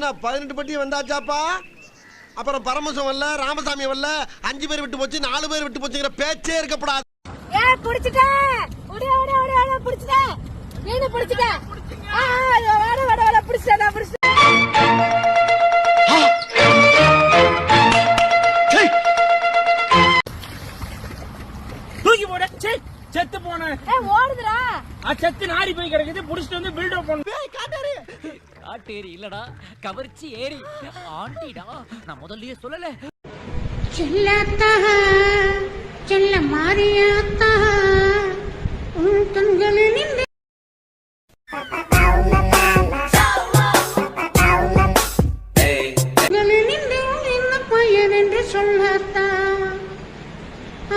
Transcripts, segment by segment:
என்ன பதினெட்டு பட்டி வந்தாச்சாப்பா? அப்புறம் பரமசம் வரல ராமசாமி வரல அஞ்சு பேர் விட்டு போச்சு நாலு பேர் விட்டு போச்சுங்கிற பேச்சே இருக்கப்படாது ஏ புடிச்சிட்டேன் ஓடியா ஓடியா ஓடியா ஓடியா புடிச்சிட்டேன் மீன் புடிச்சிட்டேன் ஆ ஆ, ஐயோ, வேட வேட வேட புடிச்சிட்டேன் நான் புடிச்சிட்டேன் தூக்கி போட. சே செத்து போன. ஏ ஓடுதுடா. செத்து நாரி போய் கிடக்குது. புடிச்சிட்டு வந்து பில்டப் பண்ணு. காட்டேரி இல்லடா. கவர்ச்சி ஏரி ஆண்டிடா நான் முதல்லயே சொல்லல. செல்லாத்தா செல்ல மாறியாத்தா உன் என்று சொல்லத்தா?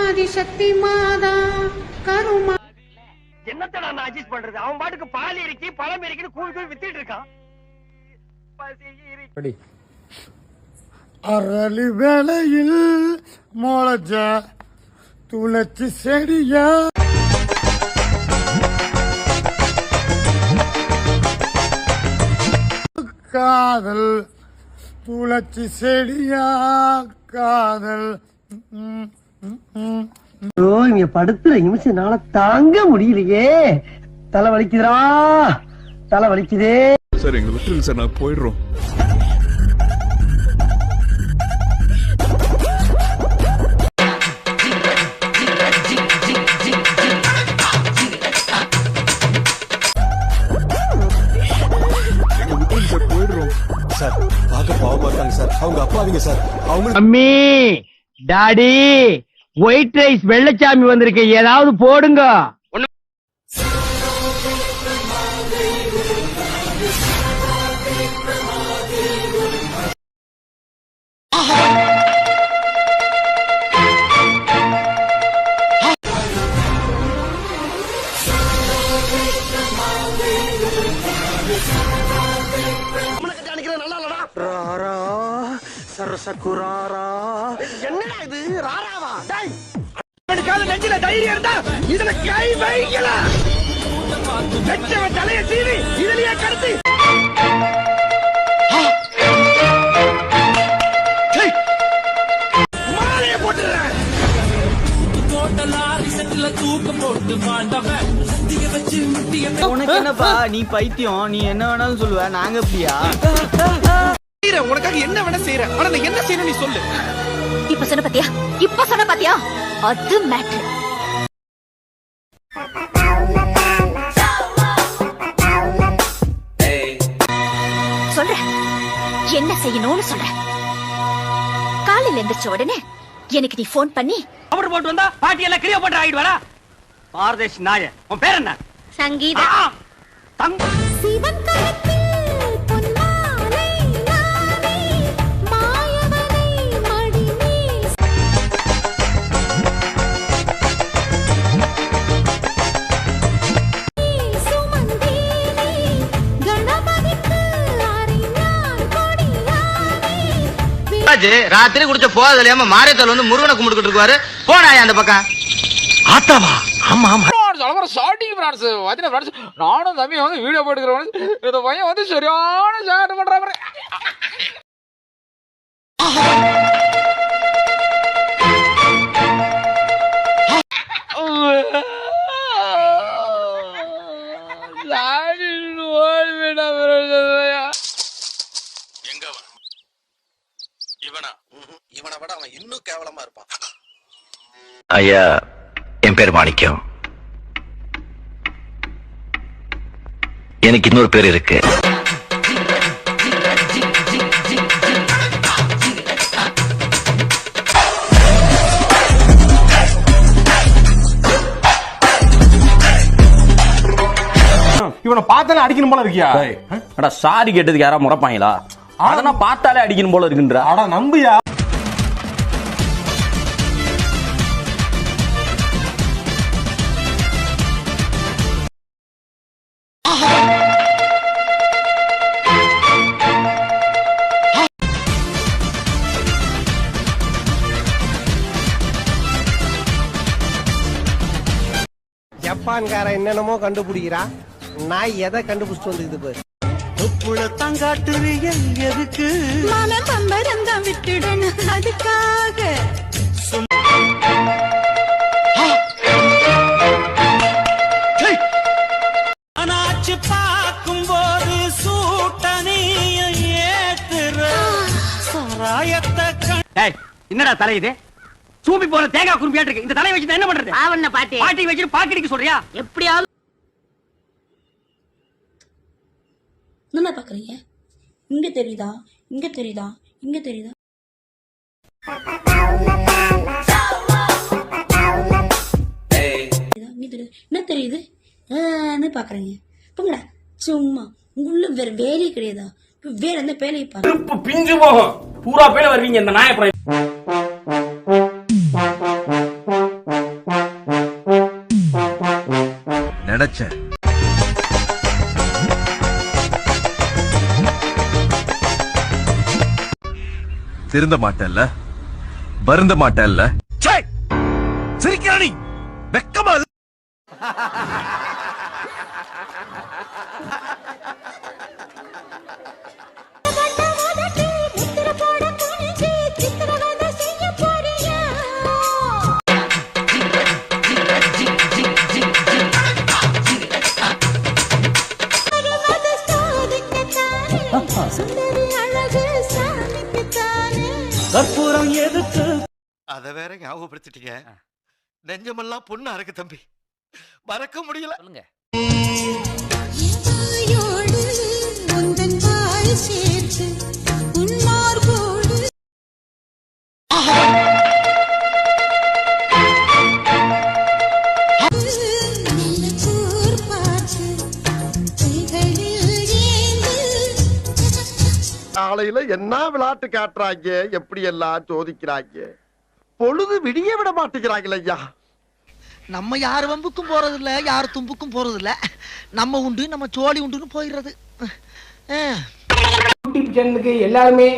ஆதிசக்தி மாதா கருமா என்னத்தடா நான் அட்ஜஸ்ட் பண்றது? அவன் பாட்டுக்கு பால் இறக்கி பழம் இறக்கின்னு கூழ் கூழ் வித்திட்டு இருக்கான். அரளி வேளையில் முளைச்ச துளச்சி செடியா. காதல் துளச்சி செடியா. காதல். இங்க படுத்துற நிமிஷம்னால தாங்க முடியலையே. தலை வலிக்குதுடா. தலை வலிக்குதே. சார் எங்க விட்டுருங்க சார் நான் போயிடுறோம் எங்க விட்டுருங்க சார் போயிடுறோம் சார் பார்க்க பாவமா இருக்காங்க சார் அவங்க அப்பாவிங்க சார் அவங்க அம்மி டாடி ஒயிட் ரைஸ் வெள்ளச்சாமி வந்திருக்கு. ஏதாவது போடுங்க. சரசகுராரா. என்னடா இது? ராராவா டேய் அவனுக்காக நெஞ்சில தைரியம் இருந்தா இதுல கை வைக்கல. வெச்சவன் தலைய சீவி இதுலயே கடத்தி. உனக்கு என்னப்பா? நீ பைத்தியம். நீ என்ன வேணாலும் சொல்லுவ. நாங்க அப்படியா உனக்காக என்ன வேணா செய்யறேன் ஆனா நான் என்ன செய்யணும் நீ சொல்லு. இப்ப சொன்ன பாத்தியா? இப்ப சொன்ன பாத்தியா? அது சொல்றேன் என்ன செய்யணும்னு சொல்றேன் காலையில எந்திரிச்ச உடனே எனக்கு நீ ஃபோன் பண்ணி அவர் போட்டு வந்தா பாட்டி எல்லாம் கிரியா போட்டு ஆகிடுவாரா பாரதேஷ் நாய உன் பேர் என்ன? சங்கீதா. சிவன் கரத்தில் பொன்மாலை நானே மாயவனை மடிமேல் சுமந்தேனே கணபதிக்கு அறிஞான் கொடியானே. ராத்திரி குடிச்ச போதல் இல்லாம மாரியத்தல் வந்து முருகனை கும்பிட்டுக்கிட்டு இருக்காரு. போனாயா அந்த பக்கம். ஆத்தாவா? ஆமா ஆமா. ஸ்டார்டிங் ஃப்ரான்ஸ் பாத்தீங்கன்னா ஃப்ரான்ஸ் நானும் தம்பி வந்து வீடியோ போட்டுக்கிறேன் இந்த பையன் வந்து சரியான ஷேர் எங்க அவன்? இவனா? இவனை விட அவன் இன்னும் கேவலமா இருப்பான். ஐயா என் பேர் மாணிக்கம். எனக்கு இன்னொரு பேர் இருக்கு. இவனை பார்த்தாலே அடிக்கணும் போல இருக்கியா? அடா சாரி கேட்டதுக்கு யாரா முறப்பாங்களா அதெல்லாம் பார்த்தாலே அடிக்கணும் போல இருக்குன்ற. அட நம்பியா? ஜப்பான்காரன் என்னென்னமோ கண்டுபிடிக்கிறா. நான் எதை கண்டுபிடிச்சிட்டு வந்துக்குது பாரு. தொப்புளத்தான் காட்டுறீங்க எதுக்கு? மாமன் பம்பரம் தான் விட்டுடணும் அதுக்காக ஆனாச்சு பார்க்கும் போது சூட்டனே ஏத்துற சாராயத்தை என்னடா தலை இது? சூம்பி போற தேங்காய் குரும்பியாட்டு இருக்கு? இந்த தலையை வச்சு என்ன பண்றது? ஆவண்ண பாட்டி. பாட்டி வச்சுட்டு பாக்கெட்டுக்கு சொல்றியா? எப்படியாவது என்ன பாக்குறீங்க? இங்க தெரியுதா? இங்க தெரியுதா? இங்க தெரியுதா? தெரியுதா? இங்க தெரியுது? என்ன தெரியுது? ஏன்னு பாக்குறீங்க? போங்கடா. சும்மா. உள்ள வேற வேலையே கிடையாதா? இப்ப வேற எந்த வேலையை பாருங்க பிஞ்சு போகும். பூரா பேல வருவீங்க இந்த நாயப்புறம் அடைச்சேன் திருந்த மாட்டேன்ல? வருந்த மாட்டேன்ல? சிரிக்கிறானி வெக்கமா அத வேற ஞாபகப்படுத்திட்டீங்க. நெஞ்சமெல்லாம் பொண்ணா இருக்கு தம்பி. மறக்க முடியல. சொல்லுங்க. காலையில என்ன விளையாட்டு காட்டுறாங்க? எப்படி எல்லாம் சோதிக்கிறாங்க? பொழுது விடிய விட மாட்டேங்கிறாங்களே ஐயா. நம்ம யார் வம்புக்கும் போறது இல்ல யார் தும்புக்கும் போறது இல்ல நம்ம உண்டு நம்ம சோழி உண்டுன்னு போயிடுறது. யூடியூப் சேனலுக்கு எல்லாருமே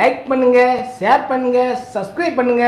லைக் பண்ணுங்க ஷேர் பண்ணுங்க சப்ஸ்கிரைப் பண்ணுங்க.